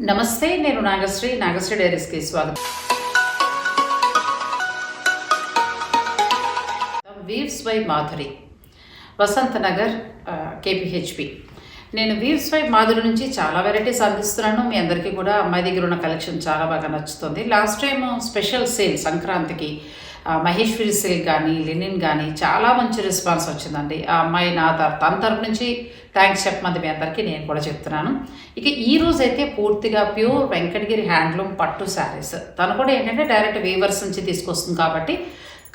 నమస్తే నేను నాగశ్రీ. నాగశ్రీ డైరీస్కి స్వాగతం. Weaves by Madhuri. Vasantha Nagar KPHB. నేను వీవ్స్ వై మాధురి నుంచి చాలా వెరైటీస్ అందిస్తున్నాను. మీ అందరికీ కూడా అమ్మాయి దగ్గర ఉన్న కలెక్షన్ చాలా బాగా నచ్చుతుంది. లాస్ట్ టైం స్పెషల్ సేల్ సంక్రాంతికి మహేశ్వరి సిల్క్ కానీ లినిన్ కానీ చాలా మంచి రెస్పాన్స్ వచ్చిందండి. ఆ అమ్మాయి నా తర- తన తరపు నుంచి థ్యాంక్స్ చెప్పమంది మీ అందరికీ నేను కూడా చెప్తున్నాను. ఇక ఈ రోజు అయితే పూర్తిగా ప్యూర్ వెంకటగిరి హ్యాండ్లూమ్ పట్టు శారీస్. తను కూడా ఏంటంటే డైరెక్ట్ వీవర్స్ నుంచి తీసుకొస్తుంది కాబట్టి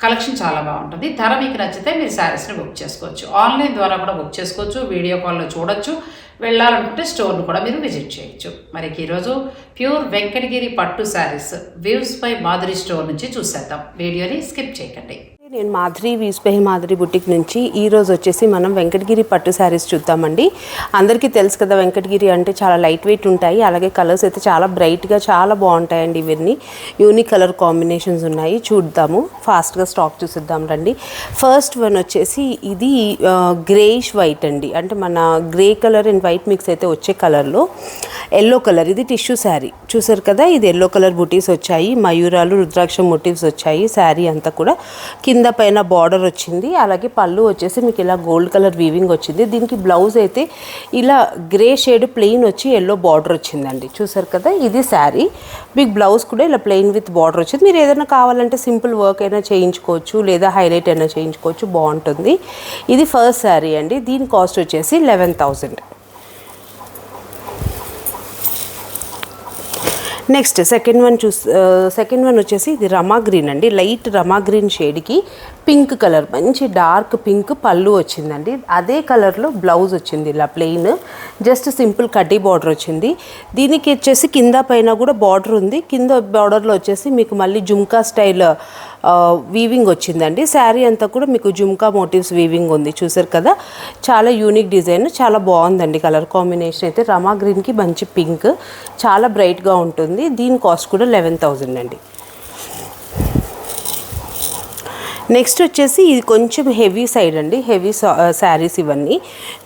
కలెక్షన్ చాలా బాగుంటుంది. ధర మీకు నచ్చితే మీరు శారీస్ని బుక్ చేసుకోవచ్చు. ఆన్లైన్ ద్వారా కూడా బుక్ చేసుకోవచ్చు వీడియో కాల్లో చూడొచ్చు. వెళ్ళాలనుకుంటే స్టోర్ను కూడా మీరు విజిట్ చేయొచ్చు. మరికి ఈరోజు ప్యూర్ వెంకటగిరి పట్టు saris weaves by Madhuri store నుంచి చూసేద్దాం. వీడియోని స్కిప్ చేయకండి. నేను మాధురి వీస్పేహి మాధురి బుటిక్ నుంచి ఈ రోజు వచ్చేసి మనం వెంకటగిరి పట్టు శారీస్ చూద్దామండి. అందరికీ తెలుసు కదా వెంకటగిరి అంటే చాలా లైట్ వెయిట్ ఉంటాయి. అలాగే కలర్స్ అయితే చాలా బ్రైట్గా చాలా బాగుంటాయండి ఇవన్నీ. యూనిక్ కలర్ కాంబినేషన్స్ ఉన్నాయి. చూద్దాము. ఫాస్ట్గా స్టాక్ చూసిద్దాం రండి. ఫస్ట్ వన్ వచ్చేసి ఇది గ్రేష్ వైట్ అండి. అంటే మన grey colour and white mix అయితే వచ్చే కలర్లో ఎల్లో కలర్. ఇది టిష్యూ శారీ. చూసారు కదా? ఇది ఎల్లో కలర్ బుటీస్ వచ్చాయి. మయూరాలు రుద్రాక్ష మోటివ్స్ వచ్చాయి. శారీ అంతా కూడా కింద కింద పైన బార్డర్ వచ్చింది. అలాగే పళ్ళు వచ్చేసి మీకు ఇలా గోల్డ్ కలర్ వీవింగ్ వచ్చింది. దీనికి బ్లౌజ్ అయితే ఇలా గ్రే షేడ్ ప్లెయిన్ వచ్చి ఎల్లో బార్డర్ వచ్చిందండి. చూసారు కదా ఇది శారీ మీకు బ్లౌజ్ కూడా ఇలా ప్లెయిన్ విత్ బార్డర్ వచ్చింది. మీరు ఏదైనా కావాలంటే సింపుల్ వర్క్ అయినా చేయించుకోవచ్చు లేదా హైలైట్ అయినా చేయించుకోవచ్చు బాగుంటుంది. ఇది ఫస్ట్ శారీ అండి. దీని కాస్ట్ వచ్చేసి eleven thousand next second one చూస్ సెకండ్ వన్ వచ్చేసి ఇది రమా గ్రీన్ అండి. లైట్ రమా గ్రీన్ షేడ్కి పింక్ కలర్ మంచి డార్క్ పింక్ పళ్ళు వచ్చిందండి. అదే కలర్లో బ్లౌజ్ వచ్చింది ఇలా ప్లెయిన్. జస్ట్ సింపుల్ కడ్డీ బార్డర్ వచ్చింది. దీనికి వచ్చేసి కింద పైన కూడా బార్డర్ ఉంది. కింద బార్డర్లో వచ్చేసి మీకు మళ్ళీ జుమ్కా స్టైల్ వీవింగ్ వచ్చిందండి. శారీ అంతా కూడా మీకు జుమ్కా మోటివ్స్ వీవింగ్ ఉంది చూసారు కదా? చాలా యూనిక్ డిజైన్ చాలా బాగుందండి కలర్ కాంబినేషన్ అయితే. రమా గ్రీన్కి మంచి పింక్ చాలా బ్రైట్గా ఉంటుంది. దీని కాస్ట్ కూడా లెవెన్ థౌజండ్ అండి. నెక్స్ట్ వచ్చేసి ఇది కొంచెం హెవీ సైడ్ అండి హెవీ శారీస్ ఇవన్నీ.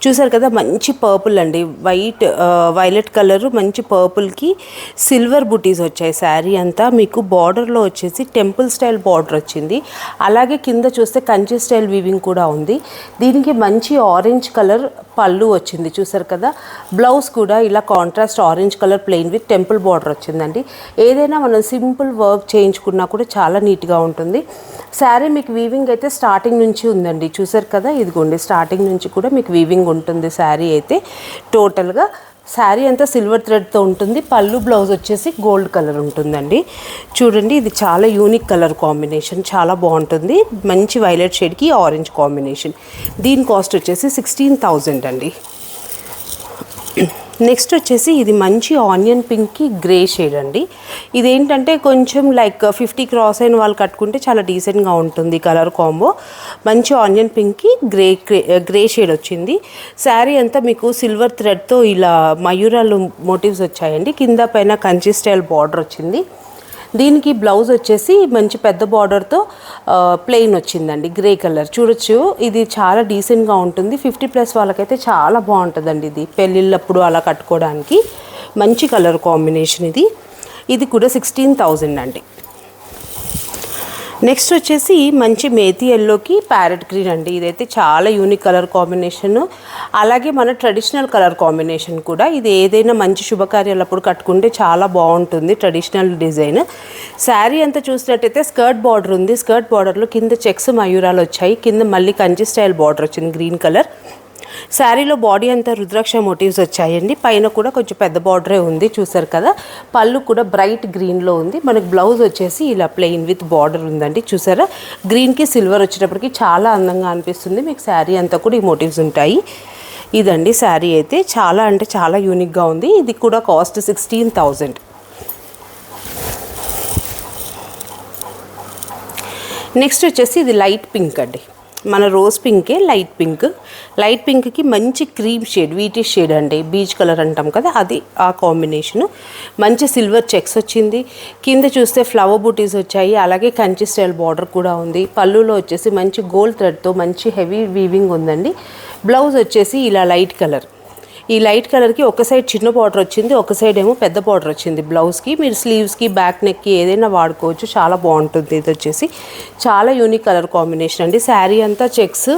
చూసారు కదా మంచి పర్పుల్ అండి. వైట్ వైలెట్ కలర్ మంచి పర్పుల్కి సిల్వర్ బుటీస్ వచ్చాయి. శారీ అంతా మీకు బార్డర్లో వచ్చేసి టెంపుల్ స్టైల్ బార్డర్ వచ్చింది. అలాగే కింద చూస్తే కంచి స్టైల్ వీవింగ్ కూడా ఉంది. దీనికి మంచి ఆరెంజ్ కలర్ పళ్ళు వచ్చింది. చూసారు కదా బ్లౌజ్ కూడా ఇలా contrast orange colour plain with temple border వచ్చిందండి. ఏదైనా మనం సింపుల్ వర్క్ చేయించుకున్నా కూడా చాలా నీట్గా ఉంటుంది. శారీ మీకు వీవింగ్ అయితే స్టార్టింగ్ నుంచి ఉందండి. చూసారు కదా? ఇదిగోండి స్టార్టింగ్ నుంచి కూడా మీకు వీవింగ్ ఉంటుంది శారీ అయితే. టోటల్గా శారీ అంతా సిల్వర్ థ్రెడ్తో ఉంటుంది. పళ్ళు బ్లౌజ్ వచ్చేసి గోల్డ్ కలర్ ఉంటుందండి. చూడండి ఇది చాలా యూనిక్ కలర్ కాంబినేషన్ చాలా బాగుంటుంది. మంచి వైలెట్ షేడ్కి ఆరెంజ్ కాంబినేషన్ దీని కాస్ట్ వచ్చేసి సిక్స్టీన్ థౌజండ్ అండి. నెక్స్ట్ వచ్చేసి ఇది మంచి ఆనియన్ పింక్కి గ్రే షేడ్ అండి. ఇదేంటంటే కొంచెం లైక్ ఫిఫ్టీ క్రాస్ అయిన వాళ్ళు కట్టుకుంటే చాలా డీసెంట్గా ఉంటుంది కలర్ కాంబో మంచి ఆనియన్ పింక్కి గ్రే గ్రే షేడ్ వచ్చింది. శారీ అంతా మీకు సిల్వర్ థ్రెడ్తో ఇలా మయూరాలు మోటివ్స్ వచ్చాయండి. కింద పైన కంచి స్టైల్ బార్డర్ వచ్చింది. దీనికి బ్లౌజ్ వచ్చేసి మంచి పెద్ద బార్డర్తో ప్లెయిన్ వచ్చిందండి గ్రే కలర్ చూడొచ్చు ఇది చాలా డీసెంట్గా ఉంటుంది. ఫిఫ్టీ ప్లస్ వాళ్ళకైతే చాలా బాగుంటుందండి ఇది. పెళ్ళిళ్ళప్పుడు అలా కట్టుకోవడానికి మంచి కలర్ కాంబినేషన్ ఇది. ఇది కూడా సిక్స్టీన్ థౌజండ్ అండి. నెక్స్ట్ వచ్చేసి మంచి మేతి ఎల్లోకి ప్యారెట్ గ్రీన్ అండి. ఇదైతే చాలా యూనిక్ కలర్ కాంబినేషన్ అలాగే మన ట్రెడిషనల్ కలర్ కాంబినేషన్ కూడా. ఇది ఏదైనా మంచి శుభకార్యాలప్పుడు కట్టుకుంటే చాలా బాగుంటుంది ట్రెడిషనల్ డిజైన్ శారీ అంతా చూసినట్టయితే స్కర్ట్ బార్డర్ ఉంది. స్కర్ట్ బార్డర్లో కింద చెక్స్ మయూరాలు వచ్చాయి. కింద మళ్ళీ కంచి స్టైల్ బార్డర్ వచ్చింది గ్రీన్ కలర్ శారీలో బాడీ అంతా రుద్రాక్ష మోటివ్స్ వచ్చాయండి. పైన కూడా కొంచెం పెద్ద బార్డరే ఉంది చూసారు కదా. పళ్ళు కూడా బ్రైట్ గ్రీన్లో ఉంది. మనకు బ్లౌజ్ వచ్చేసి ఇలా ప్లెయిన్ విత్ బార్డర్ ఉందండి చూసారా గ్రీన్కి సిల్వర్ వచ్చేటప్పటికి చాలా అందంగా అనిపిస్తుంది. మీకు శారీ అంతా కూడా ఈ మోటివ్స్ ఉంటాయి. ఇదండి శారీ అయితే. చాలా అంటే చాలా యూనిక్గా ఉంది. ఇది కూడా కాస్ట్ సిక్స్టీన్ థౌజండ్. నెక్స్ట్ వచ్చేసి ఇది లైట్ పింక్ అండి. మన రోజ్ పింకే లైట్ పింక్ లైట్ పింక్కి మంచి క్రీమ్ షేడ్ వీటి షేడ్ అండి. బీచ్ కలర్ అంటాం కదా అది ఆ కాంబినేషను మంచి సిల్వర్ చెక్స్ వచ్చింది. కింద చూస్తే ఫ్లవర్ బూటీస్ వచ్చాయి. అలాగే కంచి స్టైల్ బార్డర్ కూడా ఉంది. పళ్ళులో వచ్చేసి మంచి గోల్డ్ థ్రెడ్తో మంచి హెవీ వీవింగ్ ఉందండి. బ్లౌజ్ వచ్చేసి ఇలా లైట్ కలర్ ఈ లైట్ కలర్కి ఒక సైడ్ చిన్న బార్డర్ వచ్చింది ఒక సైడ్ ఏమో పెద్ద బార్డర్ వచ్చింది. బ్లౌజ్కి మీరు స్లీవ్స్కి బ్యాక్ నెక్కి ఏదైనా వాడుకోవచ్చు. చాలా బాగుంటుంది ఇది వచ్చేసి. చాలా యూనిక్ కలర్ కాంబినేషన్ అండి. శారీ అంతా చెక్స్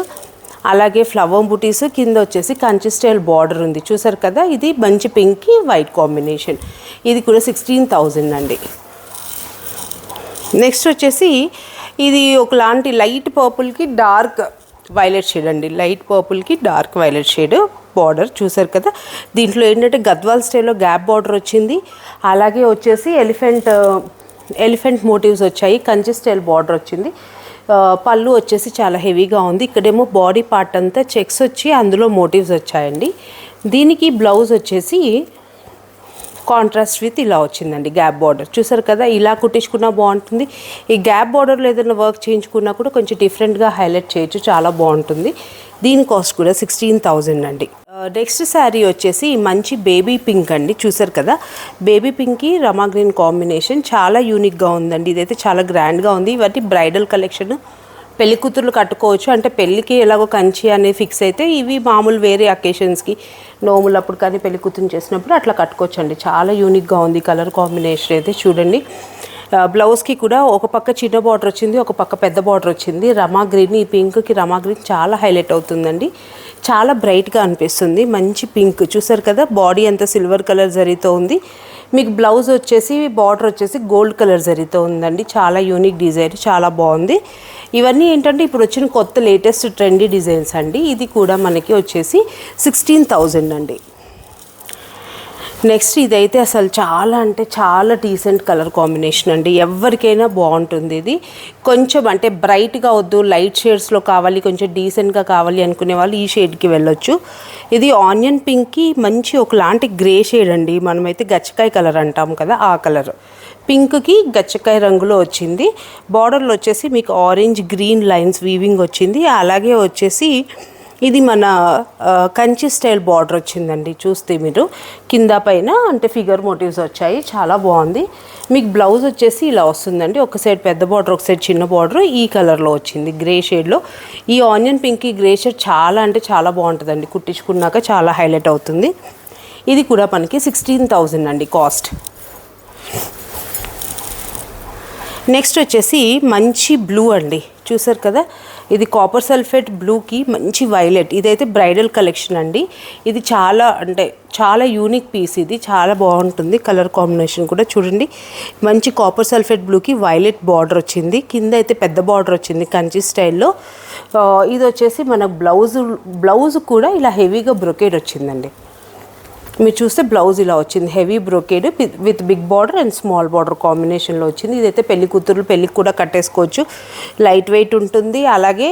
అలాగే ఫ్లవర్ బుటీస్ కింద వచ్చేసి కంచి స్టైల్ బార్డర్ ఉంది. చూసారు కదా? ఇది మంచి పింక్కి వైట్ కాంబినేషన్ ఇది కూడా సిక్స్టీన్ థౌజండ్ అండి. నెక్స్ట్ వచ్చేసి ఇది ఒకలాంటి లైట్ పర్పుల్కి డార్క్ వైలెట్ షేడ్ అండి. లైట్ పర్పుల్కి డార్క్ వైలెట్ షేడ్ బార్డర్ చూసారు కదా. దీంట్లో ఏంటంటే గద్వాల్ స్టైల్లో గ్యాప్ బార్డర్ వచ్చింది. అలాగే వచ్చేసి ఎలిఫెంట్ ఎలిఫెంట్ మోటివ్స్ వచ్చాయి. కంచి స్టైల్ బార్డర్ వచ్చింది. పళ్ళు వచ్చేసి చాలా హెవీగా ఉంది. ఇక్కడేమో బాడీ పార్ట్ అంతా చెక్స్ వచ్చి అందులో మోటివ్స్ వచ్చాయండి. దీనికి బ్లౌజ్ వచ్చేసి కాంట్రాస్ట్ విత్ ఇలా వచ్చిందండి గ్యాప్ బార్డర్ చూసారు కదా ఇలా కుట్టించుకున్నా బాగుంటుంది. ఈ గ్యాప్ బార్డర్లో ఏదైనా వర్క్ చేయించుకున్నా కూడా కొంచెం డిఫరెంట్గా హైలైట్ చేయొచ్చు చాలా బాగుంటుంది. దీని కాస్ట్ కూడా సిక్స్టీన్ థౌజండ్ అండి. నెక్స్ట్ శారీ వచ్చేసి మంచి బేబీ పింక్ అండి చూసారు కదా? బేబీ పింక్కి రమా గ్రీన్ కాంబినేషన్ చాలా యూనిక్గా ఉందండి ఇదైతే చాలా గ్రాండ్గా ఉంది. ఇవన్నీ బ్రైడల్ కలెక్షన్ పెళ్ళి కూతుర్లు కట్టుకోవచ్చు. అంటే పెళ్ళికి ఎలాగో కంచి అనేది ఫిక్స్ అయితే ఇవి మామూలు వేరే అకేషన్స్కి నోములప్పుడు కానీ పెళ్ళి కూతురు చేసినప్పుడు అట్లా కట్టుకోవచ్చు అండి చాలా యూనిక్గా ఉంది కలర్ కాంబినేషన్ అయితే చూడండి. బ్లౌజ్కి కూడా ఒక పక్క చిన్న బార్డర్ వచ్చింది ఒక పక్క పెద్ద బార్డర్ వచ్చింది. రమా గ్రీన్ ఈ పింక్కి రమా గ్రీన్ చాలా హైలైట్ అవుతుందండి. చాలా బ్రైట్గా అనిపిస్తుంది. మంచి పింక్. చూసారు కదా? బాడీ అంతా సిల్వర్ కలర్ జరీతో ఉంది. మీకు బ్లౌజ్ వచ్చేసి బార్డర్ వచ్చేసి గోల్డ్ కలర్ జరీతో ఉందండి. చాలా యూనిక్ డిజైన్. చాలా బాగుంది. ఇవన్నీ ఏంటంటే ఇప్పుడు వచ్చిన కొత్త లేటెస్ట్ ట్రెండీ డిజైన్స్ అండి. ఇది కూడా మనకి వచ్చేసి సిక్స్టీన్ థౌజండ్ అండి. నెక్స్ట్ ఇదైతే అసలు చాలా అంటే చాలా డీసెంట్ కలర్ కాంబినేషన్ అండి. ఎవరికైనా బాగుంటుంది ఇది. కొంచెం అంటే బ్రైట్గా వద్దు లైట్ షేడ్స్లో కావాలి కొంచెం డీసెంట్గా కావాలి అనుకునే వాళ్ళు ఈ షేడ్కి వెళ్ళొచ్చు. ఇది ఆనియన్ పింక్కి మంచి ఒకలాంటి గ్రే షేడ్ అండి. మనమైతే గచ్చకాయ కలర్ అంటాం కదా ఆ కలర్ పింక్కి గచ్చకాయ రంగులో వచ్చింది. బార్డర్లో వచ్చేసి మీకు ఆరెంజ్ గ్రీన్ లైన్స్ వీవింగ్ వచ్చింది. అలాగే వచ్చేసి ఇది మన కంచి స్టైల్ బార్డర్ వచ్చిందండి చూస్తే మీరు. కింద పైన అంటే ఫిగర్ మోటివ్స్ వచ్చాయి చాలా బాగుంది. మీకు బ్లౌజ్ వచ్చేసి ఇలా వస్తుందండి ఒక సైడ్ పెద్ద బార్డర్ ఒక సైడ్ చిన్న బార్డర్ ఈ కలర్లో వచ్చింది గ్రే షేడ్లో. ఈ ఆనియన్ పింక్ ఈ గ్రే షేడ్ చాలా అంటే చాలా బాగుంటుందండి కుట్టించుకున్నాక చాలా హైలైట్ అవుతుంది. ఇది కూడా మనకి సిక్స్టీన్ థౌజండ్ అండి కాస్ట్. నెక్స్ట్ వచ్చేసి మంచి బ్లూ అండి. చూసారు కదా? ఇది కాపర్ సల్ఫేట్ బ్లూకి మంచి వైలెట్ ఇదైతే బ్రైడల్ కలెక్షన్ అండి. ఇది చాలా అంటే చాలా యూనిక్ పీస్ ఇది. చాలా బాగుంటుంది కలర్ కాంబినేషన్ కూడా. చూడండి మంచి కాపర్ సల్ఫేట్ బ్లూకి వైలెట్ బార్డర్ వచ్చింది. కింద అయితే పెద్ద బార్డర్ వచ్చింది కంచి స్టైల్లో ఇది వచ్చేసి మన బ్లౌజ్ బ్లౌజ్ కూడా ఇలా హెవీగా బ్రొకేడ్ వచ్చిందండి. మీరు చూస్తే బ్లౌజ్ ఇలా వచ్చింది. Heavy brocade with big border and small border కాంబినేషన్లో వచ్చింది. ఇదైతే పెళ్ళి కూతురు పెళ్ళికి కూడా కట్టేసుకోవచ్చు. లైట్ వెయిట్ ఉంటుంది. అలాగే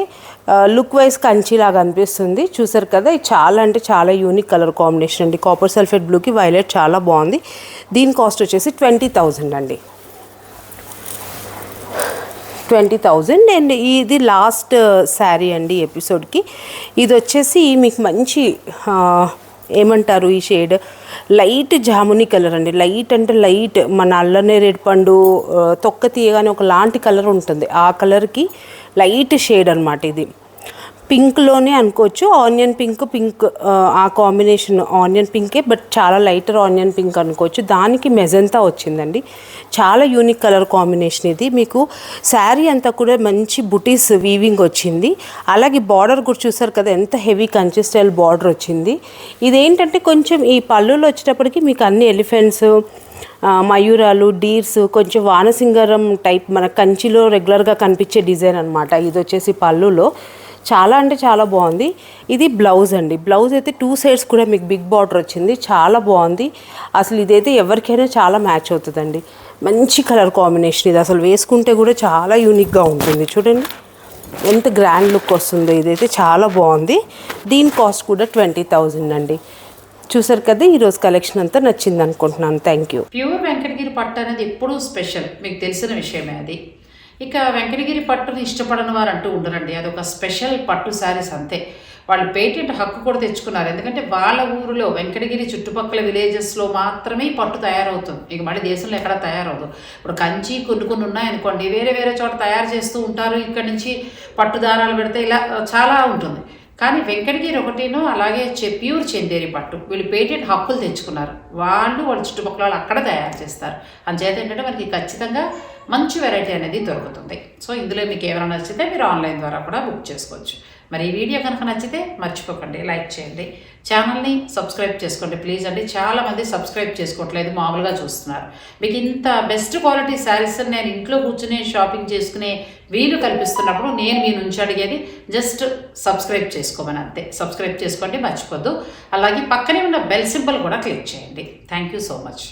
లుక్ వైజ్ కంచిలాగా అనిపిస్తుంది. చూసారు కదా ఇది చాలా అంటే చాలా యూనిక్ కలర్ కాంబినేషన్ అండి. కాపర్ సల్ఫేట్ బ్లూకి వైలెట్ చాలా బాగుంది. దీని కాస్ట్ వచ్చేసి ట్వంటీ థౌజండ్ అండి. ట్వంటీ థౌజండ్ అండ్ ఇది లాస్ట్ శారీ uh, అండి ఎపిసోడ్కి ఇది వచ్చేసి మీకు మంచి ఏమంటారు ఈ షేడ్? లైట్ జాముని కలర్ అండి. లైట్ అంటే లైట్ మన అల్లనేరేడు పండు తొక్క తీయగానే ఒక లాంటి కలర్ ఉంటుంది. ఆ కలర్కి లైట్ షేడ్ అనమాట ఇది. పింక్లోనే అనుకోవచ్చు. ఆనియన్ పింక్ పింక్ ఆ, కాంబినేషన్ ఆనియన్ పింకే బట్ చాలా లైటర్ ఆనియన్ పింక్ అనుకోవచ్చు. దానికి మెజంతా వచ్చిందండి. చాలా యూనిక్ కలర్ కాంబినేషన్ ఇది. మీకు శారీ అంతా కూడా మంచి బుటీస్ వీవింగ్ వచ్చింది. అలాగే బార్డర్ కూడా చూసారు కదా ఎంత హెవీ కంచి స్టైల్ బార్డర్ వచ్చింది. ఇదేంటంటే కొంచెం ఈ పళ్ళులో వచ్చేటప్పటికి మీకు అన్ని ఎలిఫెంట్స్ మయూరాలు డీర్స్ కొంచెం వానసింగరం టైప్ మన కంచిలో రెగ్యులర్గా కనిపించే డిజైన్ అనమాట ఇది వచ్చేసి పళ్ళులో. చాలా అంటే చాలా బాగుంది. ఇది బ్లౌజ్ అండి. బ్లౌజ్ అయితే టూ సైడ్స్ కూడా మీకు బిగ్ బార్డర్ వచ్చింది. చాలా బాగుంది. అసలు ఇదైతే ఎవరికైనా చాలా మ్యాచ్ అవుతుందండి. మంచి కలర్ కాంబినేషన్ ఇది. అసలు వేసుకుంటే కూడా చాలా యూనిక్గా ఉంటుంది. చూడండి. ఎంత గ్రాండ్ లుక్ వస్తుందో ఇదైతే చాలా బాగుంది. దీని కాస్ట్ కూడా ట్వంటీ థౌజండ్ అండి. చూసారు కదా ఈరోజు కలెక్షన్ అంతా నచ్చింది అనుకుంటున్నాను. Thank you. ప్యూర్ వెంకటగిరి పట్టు అనేది ఎప్పుడూ స్పెషల్. మీకు తెలిసిన విషయమే అది. ఇక వెంకటగిరి పట్టుని ఇష్టపడని వారు అంటూ ఉండరండి. అది ఒక స్పెషల్ పట్టు శారీస్ అంతే. వాళ్ళు పేటెంట్ హక్కు కూడా తెచ్చుకున్నారు. ఎందుకంటే వాళ్ళ ఊరిలో వెంకటగిరి చుట్టుపక్కల విలేజెస్లో మాత్రమే పట్టు తయారవుతుంది. ఇక మళ్ళీ దేశంలో ఎక్కడ తయారవుతుంది ఇప్పుడు కంచి కొన్ని కొన్ని ఉన్నాయనుకోండి వేరే వేరే చోట తయారు చేస్తూ ఉంటారు. ఇక్కడ నుంచి పట్టు దారాలు పెడితే ఇలా చాలా ఉంటుంది. కానీ వెంకటగిరి ఒకటేనో అలాగే చె ప్యూర్ చెందేరి పట్టు. వీళ్ళు పేటెంట్ హక్కులు తెచ్చుకున్నారు. వాళ్ళు వాళ్ళ చుట్టుపక్కల వాళ్ళు అక్కడ తయారు చేస్తారు. అంచేత ఏంటంటే మనకి ఖచ్చితంగా మంచి వెరైటీ అనేది దొరుకుతుంది. సో ఇందులో మీకు ఏమైనా నచ్చితే మీరు ఆన్లైన్ ద్వారా కూడా బుక్ చేసుకోవచ్చు. మరి ఈ వీడియో కనుక నచ్చితే మర్చిపోకండి లైక్ చేయండి. ఛానల్ని సబ్స్క్రైబ్ చేసుకోండి. ప్లీజ్ అండి చాలామంది సబ్స్క్రైబ్ చేసుకోవట్లేదు మామూలుగా చూస్తున్నారు. మీకు ఇంత బెస్ట్ క్వాలిటీ శారీస్ నేను ఇంట్లో కూర్చుని షాపింగ్ చేసుకునే వీలు కల్పిస్తున్నప్పుడు నేను మీ నుంచి అడిగేది జస్ట్ సబ్స్క్రైబ్ చేసుకోమని అంతే. సబ్స్క్రైబ్ చేసుకోండి మర్చిపోద్దు. అలాగే పక్కనే ఉన్న బెల్ సింబల్ కూడా క్లిక్ చేయండి. Thank you so much